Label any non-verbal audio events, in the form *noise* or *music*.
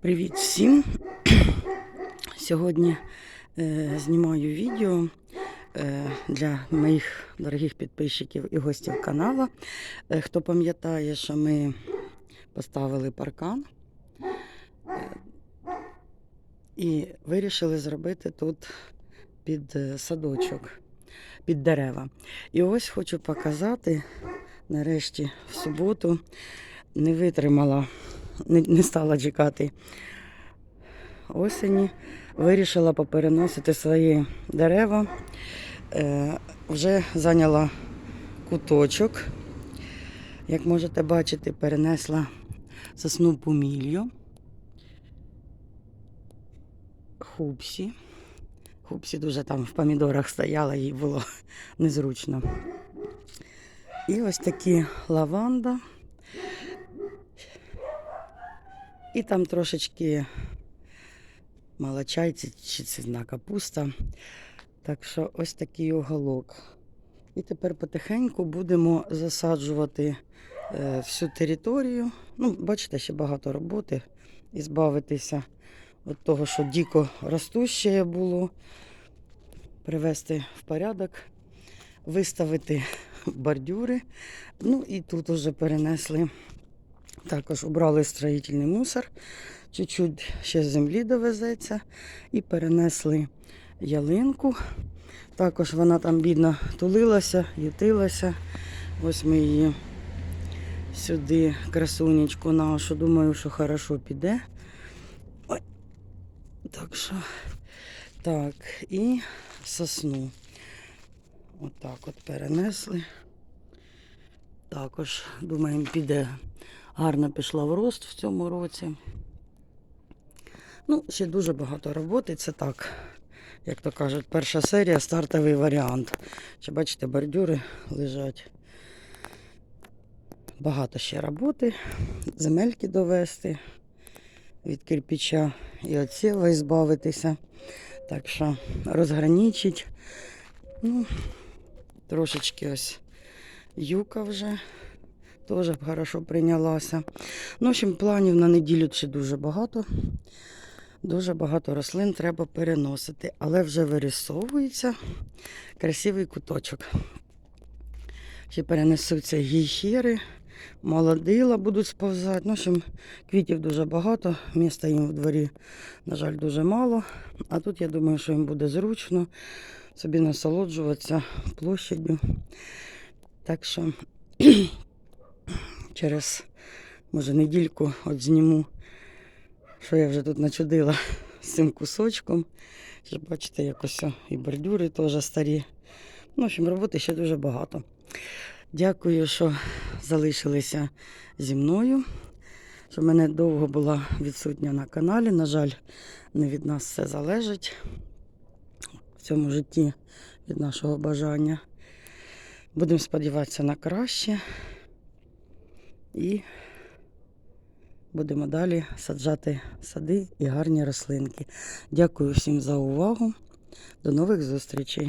Привіт всім! *clears throat* Сьогодні е, знімаю відео е, для моїх дорогих підписчиків і гостів каналу. Е, хто пам'ятає, що ми поставили паркан е, і вирішили зробити тут під е, садочок, під дерева. І ось хочу показати, нарешті, в суботу не витримала не, не стала чекати осені. Вирішила попереносити свої дерева. Е, вже зайняла куточок. Як можете бачити, перенесла сосну пумілью. Хупсі. Хупсі дуже там в помідорах стояла, їй було *laughs* незручно. І ось такі лаванда. І там трошечки малочайці чи цвітна капуста. Так що ось такий уголок. І тепер потихеньку будемо засаджувати е, всю територію. Ну, бачите, ще багато роботи. І збавитися від того, що дико ростуще було, привести в порядок, виставити бордюри. Ну і тут вже перенесли також убрали строїтельний мусор, чуть-чуть ще землі довезеться і перенесли ялинку. Також вона там бідно тулилася, ютилася. Ось ми її сюди, красунечку нашу. Думаю, що хорошо піде. Ой. Так що, так, і сосну. Отак от перенесли. Також, думаємо, піде гарно пішла в рост в цьому році. Ну, ще дуже багато роботи. Це так, як то кажуть, перша серія, стартовий варіант. Чи бачите, бордюри лежать. Багато ще роботи, земельки довести від кирпича і від сєва збавитися. Так що розграничить. Ну, трошечки ось юка вже теж хорошо прийнялася. Ну, в общем, планів на неділю ще дуже багато. Дуже багато рослин треба переносити, але вже вирисовується красивий куточок. Ще перенесуться гіхіри, молодила будуть сповзати. Ну, в общем, квітів дуже багато, міста їм в дворі, на жаль, дуже мало. А тут я думаю, що їм буде зручно собі насолоджуватися площадю. Так що через, може, недільку от зніму, що я вже тут начудила з цим кусочком. Ще бачите, якось і бордюри теж старі. Ну, в общем, роботи ще дуже багато. Дякую, що залишилися зі мною. Що мене довго була відсутня на каналі. На жаль, не від нас все залежить в цьому житті від нашого бажання. Будемо сподіватися на краще. І будемо далі саджати сади і гарні рослинки. Дякую всім за увагу. До нових зустрічей!